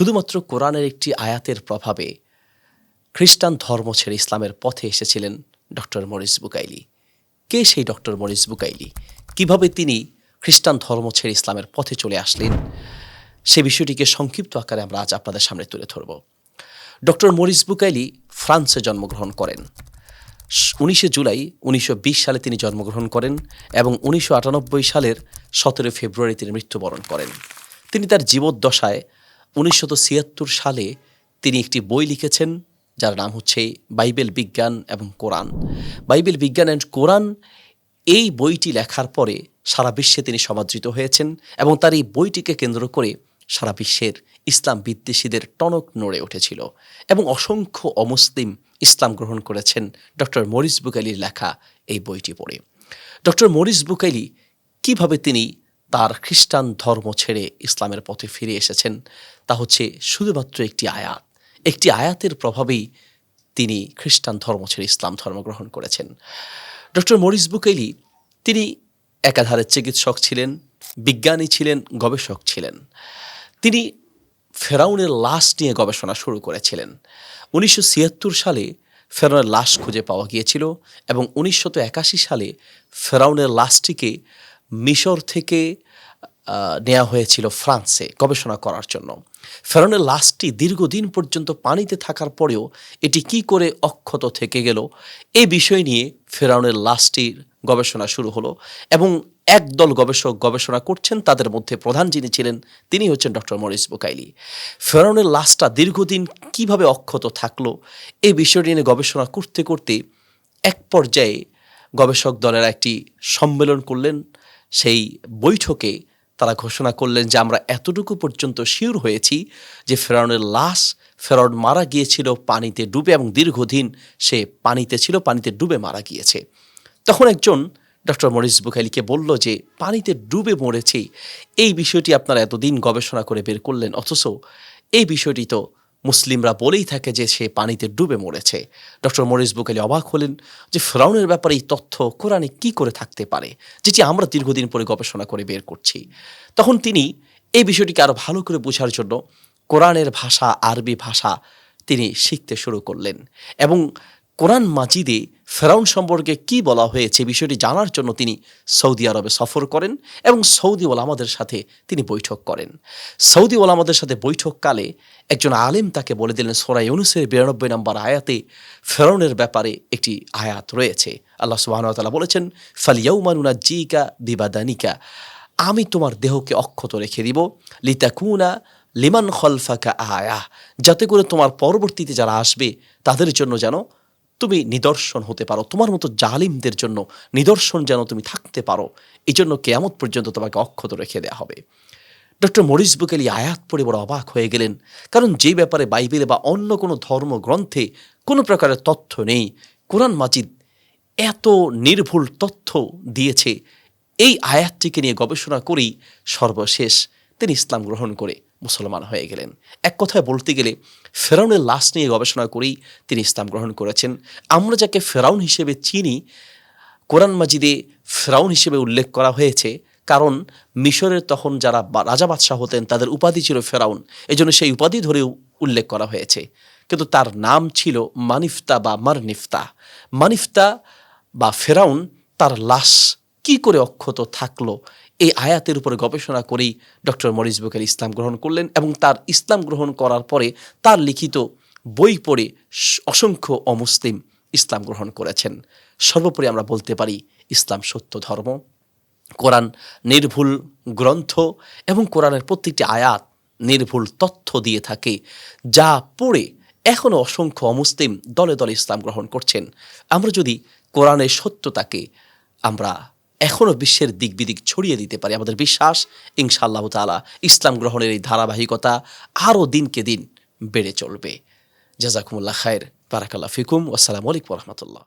শুধুমাত্র কোরআনের একটি আয়াতের প্রভাবে খ্রিস্টান ধর্ম ছেড়ে ইসলামের পথে এসেছিলেন ডক্টর মরিস বুকাইলি। কে সেই ডক্টর মরিস বুকাইলি? কীভাবে তিনি খ্রিস্টান ধর্ম ছেড়ে ইসলামের পথে চলে আসলেন? সে বিষয়টিকে সংক্ষিপ্ত আকারে আমরা আজ আপনাদের সামনে তুলে ধরব। ডক্টর মরিস বুকাইলি ফ্রান্সে জন্মগ্রহণ করেন। উনিশে জুলাই উনিশশো বিশ সালে তিনি জন্মগ্রহণ করেন এবং উনিশশো আটানব্বই সালের সতেরো ফেব্রুয়ারি তিনি মৃত্যুবরণ করেন। তিনি তার জীবদ্দশায় উনিশশো ছিয়াত্তর সালে তিনি একটি বই লিখেছেন, যার নাম হচ্ছে বাইবেল বিজ্ঞান এবং কোরআন। বাইবেল বিজ্ঞান অ্যান্ড কোরআন এই বইটি লেখার পরে সারা বিশ্বে তিনি সমাদৃত হয়েছেন এবং তার এই বইটিকে কেন্দ্র করে সারা বিশ্বের ইসলাম বিদ্বেষীদের টনক নড়ে উঠেছিল এবং অসংখ্য অমুসলিম ইসলাম গ্রহণ করেছেন ডক্টর মরিস বুকাইলির লেখা এই বইটি পড়ে। ডক্টর মরিস বুকাইলি কীভাবে তিনি তার খ্রিস্টান ধর্ম ছেড়ে ইসলামের পথে ফিরে এসেছেন, তা হচ্ছে শুধুমাত্র একটি আয়াত। একটি আয়াতের প্রভাবেই তিনি খ্রিস্টান ধর্ম ছেড়ে ইসলাম ধর্ম গ্রহণ করেছেন। ডক্টর মরিস বুকেলি, তিনি একাধারে চিকিৎসক ছিলেন, বিজ্ঞানী ছিলেন, গবেষক ছিলেন। তিনি ফেরাউনের লাশ নিয়ে গবেষণা শুরু করেছিলেন। উনিশশো ছিয়াত্তর সালে ফেরাউনের লাশ খুঁজে পাওয়া গিয়েছিল এবং উনিশশো সালে ফেরাউনের লাশটিকে মিশর থেকে নেওয়া হয়েছিল ফ্রান্সে গবেষণা করার জন্য। ফেরাউনের লাশটি দীর্ঘদিন পর্যন্ত পানিতে থাকার পরেও এটি কি করে অক্ষত থেকে গেল এই বিষয় নিয়ে ফেরাউনের লাশটির গবেষণা শুরু হলো এবং একদল গবেষক গবেষণা করছেন, তাদের মধ্যে প্রধান যিনি ছিলেন তিনি হচ্ছেন ডক্টর মরিস বুকাইলি। ফেরাউনের লাশটা দীর্ঘদিন কীভাবে অক্ষত থাকল এই বিষয়টি নিয়ে গবেষণা করতে করতে এক পর্যায়ে গবেষক দলের একটি সম্মেলন করলেন সেই বৈঠকে তারা ঘোষণা করলেন যে আমরা এতটুকু পর্যন্ত শিওর হয়েছি যে ফেরাউনের লাশ ফেরাউন মারা গিয়েছিল পানিতে ডুবে এবং দীর্ঘদিন সে পানিতে ছিল, পানিতে ডুবে মারা গিয়েছে। তখন একজন ডক্টর মরিস বুখালিকে বলল যে, পানিতে ডুবে মরেছে, এই বিষয়টি আপনারা এতদিন গবেষণা করে বের করলেন, অথচ এই বিষয়টি তো মুসলিমরা বলেই থাকে যে সে পানিতে ডুবে মরেছে। ডক্টর মরিস বুকালি অবাক হলেন যে ফ্রাউনের ব্যাপারে এই তথ্য কোরআনে কি করে থাকতে পারে যেটি আমরা দীর্ঘদিন পরে গবেষণা করে বের করছি। তখন তিনি এই বিষয়টিকে আরও ভালো করে বোঝার জন্য কোরআনের ভাষা, আরবি ভাষা তিনি শিখতে শুরু করলেন এবং কোরআন মাজিদে ফেরাউন সম্পর্কে কি বলা হয়েছে বিষয়টি জানার জন্য তিনি সৌদি আরবে সফর করেন এবং সৌদি ওলামাদের সাথে তিনি বৈঠক করেন। সৌদি ওলামাদের সাথে বৈঠককালে একজন আলেম তাকে বলে দিলেন, সোরা ইউনুসের বিরানব্বই নম্বর আয়াতে ফেরাউনের ব্যাপারে একটি আয়াত রয়েছে। আল্লাহ সুবাহতালা বলেছেন ফালিয়াউমানুনা জিকা বিবাদানিকা, আমি তোমার দেহকে অক্ষত রেখে দিব, লিতাকুনা লিমান খলফাকা আয়া, যাতে করে তোমার পরবর্তীতে যারা আসবে তাদের জন্য যেন তুমি নিদর্শন হতে পারো। তোমার মতো জালিমদের জন্য নিদর্শন যেন তুমি থাকতে পারো এই জন্য কেয়ামত পর্যন্ত তোমাকে অক্ষত রেখে দেওয়া হবে। ডক্টর মরিস বুকেলি আয়াত পড়ে বড় অবাক হয়ে গেলেন, কারণ যে ব্যাপারে বাইবেলে বা অন্য কোনো ধর্মগ্রন্থে কোনো প্রকারের তথ্য নেই, কোরআন মাজিদ এত নির্ভুল তথ্য দিয়েছে, এই আয়াতটিকে নিয়ে গবেষণা করেই সর্বশেষ তিনি ইসলাম গ্রহণ করে। মুসলমান হয়ে গেলেন। এক কথায় বলতে গেলে, ফেরাউনের লাশ নিয়ে গবেষণা করেই তিনি ইসলাম গ্রহণ করেছেন। আমরা যাকে ফেরাউন হিসেবে চিনি, কোরআন মাজিদে ফেরাউন হিসেবে উল্লেখ করা হয়েছে, কারণ মিশরের তখন যারা রাজা বাদশাহ হতেন, তাদের উপাধি ছিল ফেরাউন। এজন্য সেই উপাধি ধরে উল্লেখ করা হয়েছে। কিন্তু তার নাম ছিল মানিফতা বা মারনিফতা। মানিফতা বা ফেরাউন তার লাশ কি করে অক্ষত থাকল এই আয়াতের উপরে গবেষণা করেই ডক্টর মরিস বুকের ইসলাম গ্রহণ করলেন এবং তার ইসলাম গ্রহণ করার পরে তার লিখিত বই পড়ে অসংখ্য অমুসলিম ইসলাম গ্রহণ করেছেন। সর্বোপরি আমরা বলতে পারি ইসলাম সত্য ধর্ম। কোরআন নির্ভুল গ্রন্থ এবং কোরআনের প্রত্যেকটি আয়াত নির্ভুল তথ্য দিয়ে থাকে, যা পড়ে এখনও অসংখ্য অমুসলিম দলে দলে ইসলাম গ্রহণ করছেন। আমরা যদি কোরআনের সত্যতাকে আমরা এখনও বিশ্বের দিক বিদিক ছড়িয়ে দিতে পারি আমাদের বিশ্বাস, ইনশাআল্লাহ তালা ইসলাম গ্রহণের এই ধারাবাহিকতা আরও দিনকে দিন বেড়ে চলবে। জাজাকুমুল্লাহ খায়ের বারাকাল্লাহ ফিকুম আসসালামু আলাইকুম রহমতুল্লাহ।